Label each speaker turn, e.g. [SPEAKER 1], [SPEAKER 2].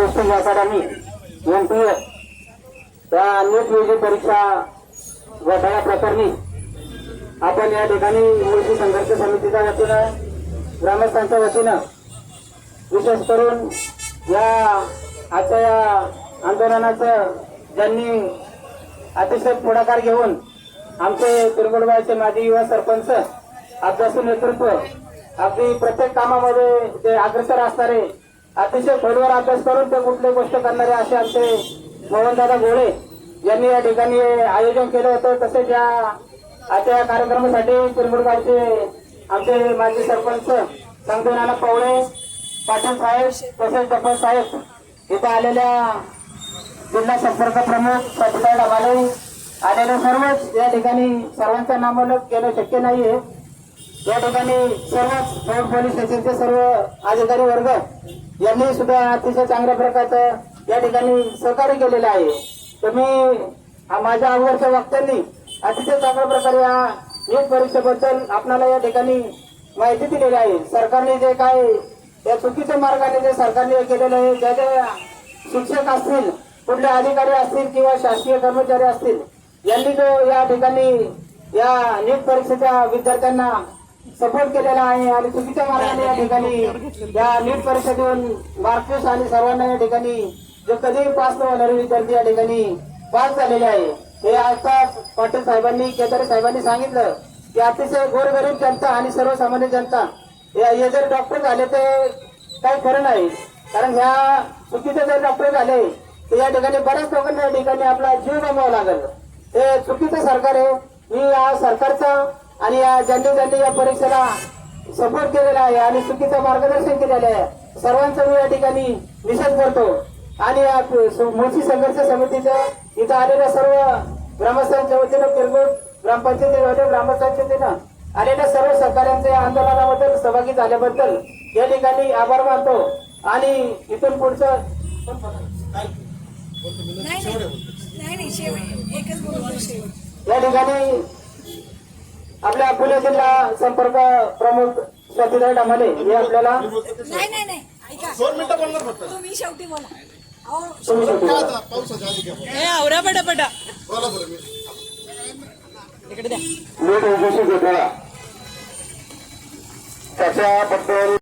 [SPEAKER 1] Posting academy M P A त्या NEET UG परीक्षा घोटाळ्या प्रकरणी आपण या ठिकाणी मुलगी संघर्ष समितीच्या वतीनं ग्रामस्थांच्या वतीनं विशेष करून या आजच्या या आंदोलनाचं ज्यांनी अतिशय पुढाकार घेऊन आमचे पिरगोडबाईचे माजी युवा सरपंच अभ्यासू नेतृत्व अगदी प्रत्येक कामामध्ये ते अग्रसर असणारे अतिशय खोलवर अभ्यास करून ते कुठली गोष्ट करणारे असे आमचे मोहनदादा गोळे यांनी या ठिकाणी आयोजन केलं होतं. तसेच या आजच्या या कार्यक्रमासाठी पिरगोडगावचे आमचे माजी सरपंच संतू नाना पवळे पाटील साहेब तसेच डफर साहेब इथे आलेल्या जिल्हा संपर्क प्रमुख सचिता डबाले आलेले सर्वच या ठिकाणी सर्वांचं नामोल्लेख केलं शक्य नाही आहे या ठिकाणी सर्वच फौज पोलीस स्टेशनचे सर्व अधिकारी वर्ग यांनी सुद्धा अतिशय चांगल्या प्रकारचं या ठिकाणी सहकार्य केलेलं आहे. तर मी माझ्या अगोदरच्या वक्त्यांनी अतिशय चांगल्या प्रकारे या नीट परीक्षेबद्दल आपणाला या ठिकाणी माहिती दिलेली आहे. सरकारने जे काय या चुकीच्या मार्गाने जे सरकारने केलेलं आहे ज्या ज्या शिक्षक असतील कुठले अधिकारी असतील किंवा शासकीय कर्मचारी असतील यांनी जो या ठिकाणी या नीट परीक्षेच्या विद्यार्थ्यांना सपोर्ट केलेला आहे आणि चुकीच्या मार्गाने या ठिकाणी या नीट परीक्षा देऊन मार्क्स आणि सर्वांना या ठिकाणी जो कधीही पास न होणारे विद्यार्थी या ठिकाणी पास झालेले आहे. हे आता पाटील साहेबांनी केदारे साहेबांनी सांगितलं की अतिशय गोरगरीब जनता आणि सर्वसामान्य जनता हे हे जर डॉक्टर झाले ते काही खरं नाही. कारण ह्या चुकीचे जर डॉक्टर झाले तर या ठिकाणी बऱ्याच लोकांना या ठिकाणी आपला जीव गमवावा लागेल. हे चुकीचं सरकार आहे. मी या सरकारचा आणि या ज्यांनी ज्यांनी या परीक्षेला सपोर्ट केलेला आहे आणि चुकीचं मार्गदर्शन केलेलं आहे. सर्वांचा मी या ठिकाणी निषेध करतो. आणि या मुळशी संघर्ष समितीच्या इथं आलेल्या सर्व ग्रामस्थांच्या वतीनं किरकोळ ग्रामपंचायती ग्रामपंचायतीनं आलेल्या सर्व सहकाऱ्यांच्या आंदोलनाबद्दल सहभागी झाल्याबद्दल या ठिकाणी आभार मानतो. आणि इथून पुढचं या ठिकाणी आपल्या फुले जिल्हा संपर्क प्रमुख स्वातीदाई डामाले हे आपल्याला
[SPEAKER 2] नाही नाही नाही. ऐका.
[SPEAKER 3] दोन मिनिटं बोलणार फक्त.
[SPEAKER 2] तुम्ही शेवटी बोला. अहो
[SPEAKER 1] तुम्ही शेवटी
[SPEAKER 3] काय
[SPEAKER 1] बोला.
[SPEAKER 3] आता पावसाच्या आधी घ्या
[SPEAKER 4] ए आवरा पटापटा.
[SPEAKER 3] बोला बरं मी
[SPEAKER 4] इकडे द्या.
[SPEAKER 1] नीट यशस्वी घोटाळा त्याच्याबद्दल